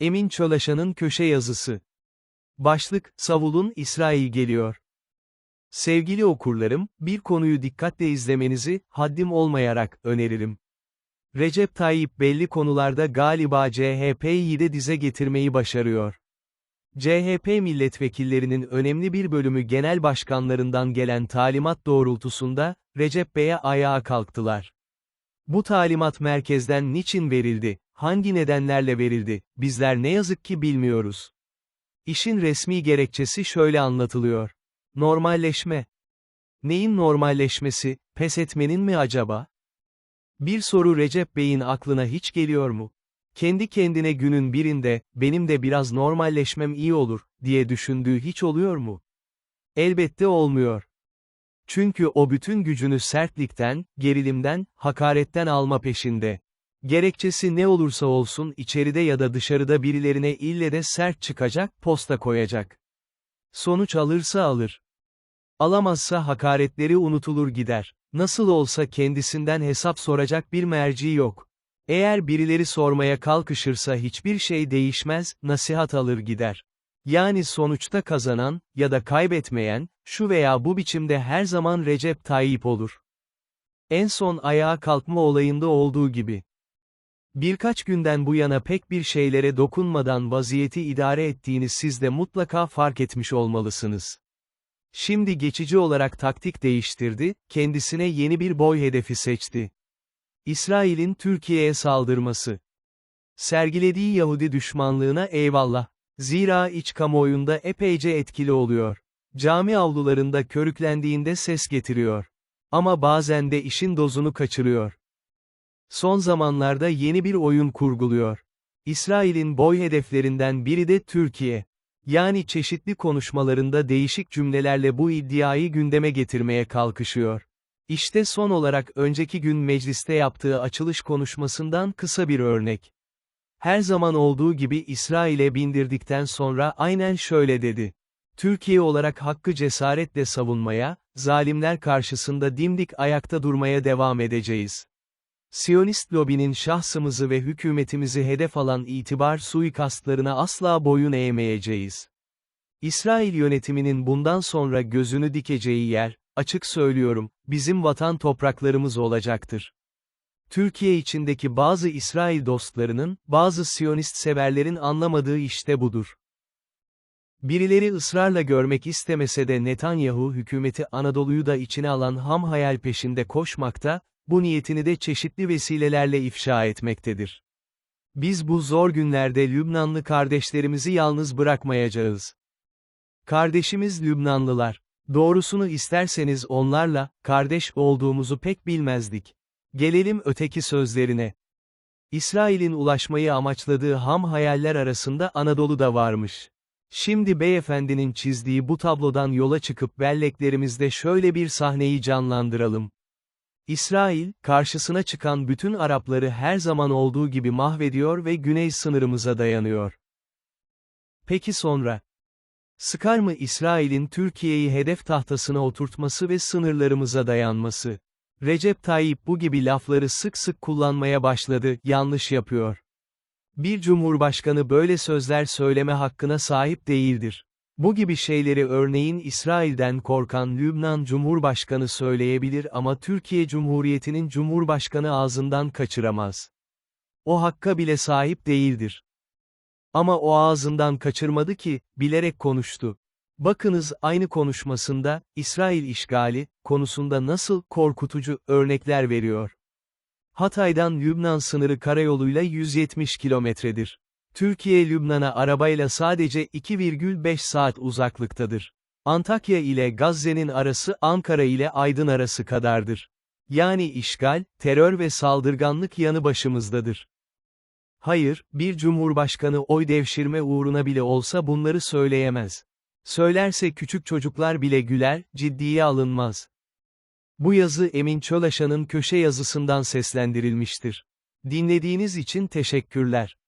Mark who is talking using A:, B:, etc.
A: Emin Çolaşan'ın köşe yazısı. Başlık, Savul'un İsrail geliyor. Sevgili okurlarım, bir konuyu dikkatle izlemenizi, haddim olmayarak, öneririm. Recep Tayyip belli konularda galiba CHP'yi de dize getirmeyi başarıyor. CHP milletvekillerinin önemli bir bölümü genel başkanlarından gelen talimat doğrultusunda, Recep Bey'e ayağa kalktılar. Bu talimat merkezden niçin verildi, hangi nedenlerle verildi, bizler ne yazık ki bilmiyoruz. İşin resmi gerekçesi şöyle anlatılıyor. Normalleşme. Neyin normalleşmesi, pes etmenin mi acaba? Bir soru Recep Bey'in aklına hiç geliyor mu? Kendi kendine günün birinde, benim de biraz normalleşmem iyi olur, diye düşündüğü hiç oluyor mu? Elbette olmuyor. Çünkü o bütün gücünü sertlikten, gerilimden, hakaretten alma peşinde. Gerekçesi ne olursa olsun içeride ya da dışarıda birilerine ille de sert çıkacak, posta koyacak. Sonuç alırsa alır. Alamazsa hakaretleri unutulur gider. Nasıl olsa kendisinden hesap soracak bir merci yok. Eğer birileri sormaya kalkışırsa hiçbir şey değişmez, nasihat alır gider. Yani sonuçta kazanan, ya da kaybetmeyen, şu veya bu biçimde her zaman Recep Tayyip olur. En son ayağa kalkma olayında olduğu gibi. Birkaç günden bu yana pek bir şeylere dokunmadan vaziyeti idare ettiğini siz de mutlaka fark etmiş olmalısınız. Şimdi geçici olarak taktik değiştirdi, kendisine yeni bir boy hedefi seçti. İsrail'in Türkiye'ye saldırması. Sergilediği Yahudi düşmanlığına eyvallah. Zira iç kamuoyunda epeyce etkili oluyor. Cami avlularında körüklendiğinde ses getiriyor. Ama bazen de işin dozunu kaçırıyor. Son zamanlarda yeni bir oyun kurguluyor. İsrail'in boy hedeflerinden biri de Türkiye. Yani çeşitli konuşmalarında değişik cümlelerle bu iddiayı gündeme getirmeye kalkışıyor. İşte son olarak önceki gün mecliste yaptığı açılış konuşmasından kısa bir örnek. Her zaman olduğu gibi İsrail'e bindirdikten sonra aynen şöyle dedi. Türkiye olarak hakkı cesaretle savunmaya, zalimler karşısında dimdik ayakta durmaya devam edeceğiz. Siyonist lobinin şahsımızı ve hükümetimizi hedef alan itibar suikastlarına asla boyun eğmeyeceğiz. İsrail yönetiminin bundan sonra gözünü dikeceği yer, açık söylüyorum, bizim vatan topraklarımız olacaktır. Türkiye içindeki bazı İsrail dostlarının, bazı Siyonist severlerin anlamadığı işte budur. Birileri ısrarla görmek istemese de Netanyahu hükümeti Anadolu'yu da içine alan ham hayal peşinde koşmakta, bu niyetini de çeşitli vesilelerle ifşa etmektedir. Biz bu zor günlerde Lübnanlı kardeşlerimizi yalnız bırakmayacağız. Kardeşimiz Lübnanlılar. Doğrusunu isterseniz onlarla, kardeş olduğumuzu pek bilmezdik. Gelelim öteki sözlerine. İsrail'in ulaşmayı amaçladığı ham hayaller arasında Anadolu da varmış. Şimdi beyefendinin çizdiği bu tablodan yola çıkıp belleklerimizde şöyle bir sahneyi canlandıralım. İsrail, karşısına çıkan bütün Arapları her zaman olduğu gibi mahvediyor ve güney sınırımıza dayanıyor. Peki sonra? Sıkar mı İsrail'in Türkiye'yi hedef tahtasına oturtması ve sınırlarımıza dayanması? Recep Tayyip bu gibi lafları sık sık kullanmaya başladı, yanlış yapıyor. Bir cumhurbaşkanı böyle sözler söyleme hakkına sahip değildir. Bu gibi şeyleri örneğin İsrail'den korkan Lübnan Cumhurbaşkanı söyleyebilir ama Türkiye Cumhuriyeti'nin Cumhurbaşkanı ağzından kaçıramaz. O hakka bile sahip değildir. Ama o ağzından kaçırmadı ki, bilerek konuştu. Bakınız aynı konuşmasında, İsrail işgali, konusunda nasıl korkutucu örnekler veriyor. Hatay'dan Lübnan sınırı karayoluyla 170 kilometredir. Türkiye Lübnan'a arabayla sadece 2,5 saat uzaklıktadır. Antakya ile Gazze'nin arası Ankara ile Aydın arası kadardır. Yani işgal, terör ve saldırganlık yanı başımızdadır. Hayır, bir cumhurbaşkanı oy devşirme uğruna bile olsa bunları söyleyemez. Söylerse küçük çocuklar bile güler, ciddiye alınmaz. Bu yazı Emin Çolaşan'ın köşe yazısından seslendirilmiştir. Dinlediğiniz için teşekkürler.